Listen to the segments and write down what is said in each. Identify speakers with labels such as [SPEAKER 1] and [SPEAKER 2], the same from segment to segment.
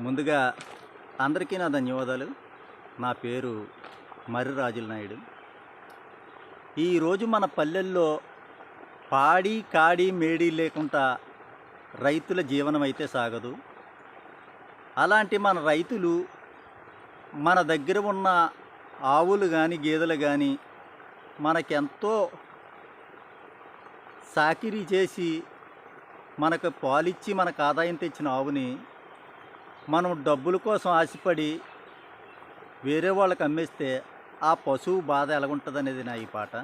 [SPEAKER 1] ముందుగా అందరికీ నా ధన్యవాదాలు. నా పేరు మర్రి రాజుల నాయుడు ఈరోజు మన పల్లెల్లో పాడి కాడి మేడి లేకుండా రైతుల జీవనం అయితే సాగదు. అలాంటి మన రైతులు మన దగ్గర ఉన్న ఆవులు కానీ గేదెలు కానీ మనకెంతో సాకిరీ చేసి మనకు పాలిచ్చి మనకు ఆదాయం తెచ్చిన ఆవుని మనం డబ్బుల కోసం ఆశపడి వేరే వాళ్ళకి అమ్మేస్తే ఆ పశువు బాధ ఎలాగుంటుంది అనేది నా ఈ పాట.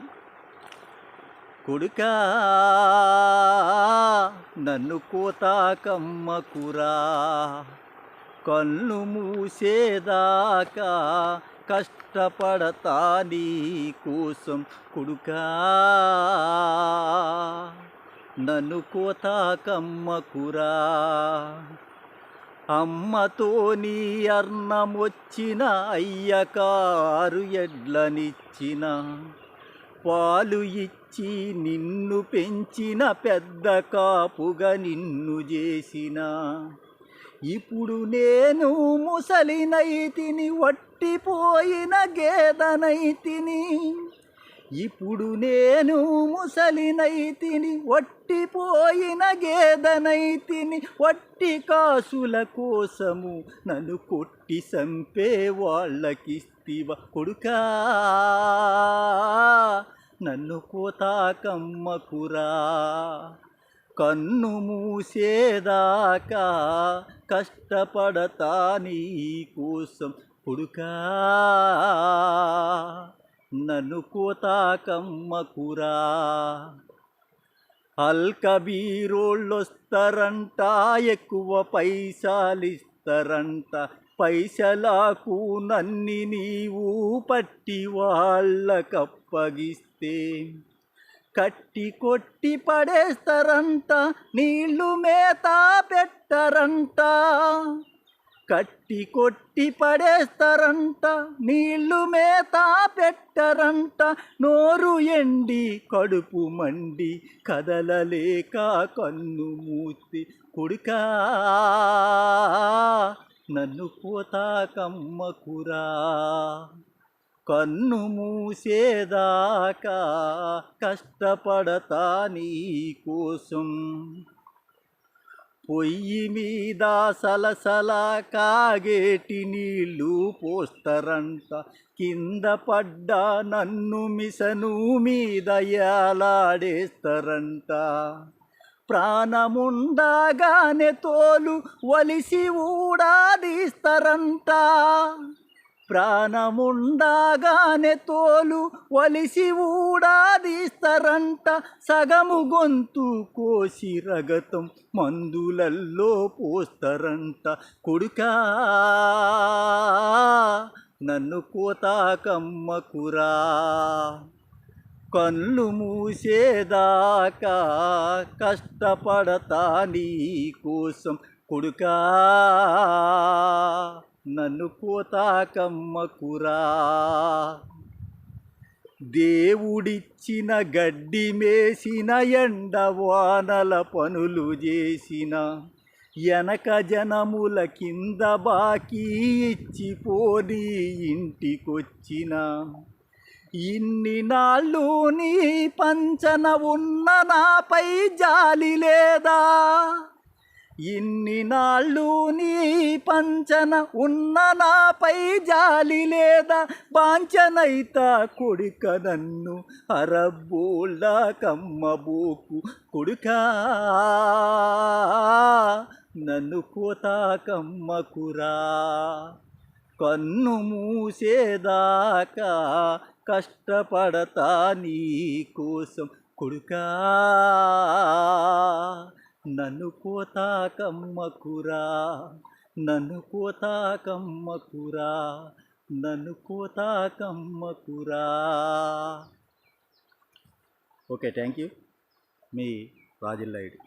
[SPEAKER 1] కొడుకా నన్ను కోతాకమ్మకురా కళ్ళు మూసేదాకా కష్టపడతా నీ కోసం కొడుకా. నన్ను కోతాకమ్మకురా అమ్మతో నీ అర్ణమొచ్చిన అయ్యకారు ఎడ్లనిచ్చిన. పాలు ఇచ్చి నిన్ను పెంచిన పెద్ద కాపుగా నిన్ను చేసిన. ఇప్పుడు నేను ముసలినైతిని వట్టిపోయిన గేదనైతిని. ఇప్పుడు నేను ముసలినైతిని వట్టిపోయిన గేదనైతిని వట్టి కాసుల కోసము నన్ను కొట్టి చంపే వాళ్ళకిస్తివ కొడుకా. నన్ను కోతాకమ్మకురా కన్ను మూసేదాకా కష్టపడతా నీ కోసం కొడుకా. నను కోతాకమ్మకురా అల్కబీరోళ్ళొస్తారంట ఎక్కువ పైసలిస్తారంట పైసలకు నన్ని నీవు పట్టి వాళ్ళకప్పగిస్తే కట్టి కొట్టి పడేస్తారంట నీళ్ళు మేత పెట్టరంట. కట్టి కొట్టి పడేస్తారంట నీళ్ళు మేత పెట్టరంట నోరు ఎండి కడుపు మండి కదలలేక కన్ను మూతి కొడుకా. నన్ను పోతాకమ్మకురా కన్ను మూసేదాకా కష్టపడతా నీ కోసం. పొయ్యి మీద సలసల కాగేటి నీళ్ళు పోస్తారంట. కింద పడ్డా నన్ను మిసను మీద ఏలాడేస్తారంట. ప్రాణముండగానే తోలు వలిసి ఊడాదీస్తారంట. ప్రాణముండగానే తోలు వలిసి ఊడాదీస్తారంట సగము గొంతు కోసి రగతం మందులల్లో పోస్తారంట. కొడుకా నన్ను కోతాకమ్మకురా. కళ్ళు మూసేదాకా కష్టపడతా నీ కోసం. కొడుకా నన్ను కోతాకమ్మకురా దేవుడిచ్చిన గడ్డి మేసిన ఎండ వానల పనులు చేసిన వెనక జనముల కింద బాకీ ఇచ్చిపోని ఇంటికొచ్చిన. ఇన్ని నాళ్ళు నీ పంచన ఉన్న నాపై జాలి లేదా? ఇన్ని నాళ్ళు నీ పంచన ఉన్న నాపై జాలి లేదా? బాంచనైత కొడుక నన్ను అరబ్బోళ్ళ కమ్మబోకు కొడుకా? నన్ను కోతా కమ్మకురా? కన్ను మూసేదాకా కష్టపడతా నీ కోసం కొడుకా? నన్ను కోతాకమ్మకురా నన్ను కోతాకమ్మకురా నన్ను కోతాకమ్మకురా ఓకే థ్యాంక్ యూ. మీ రాజిల్లాయుడు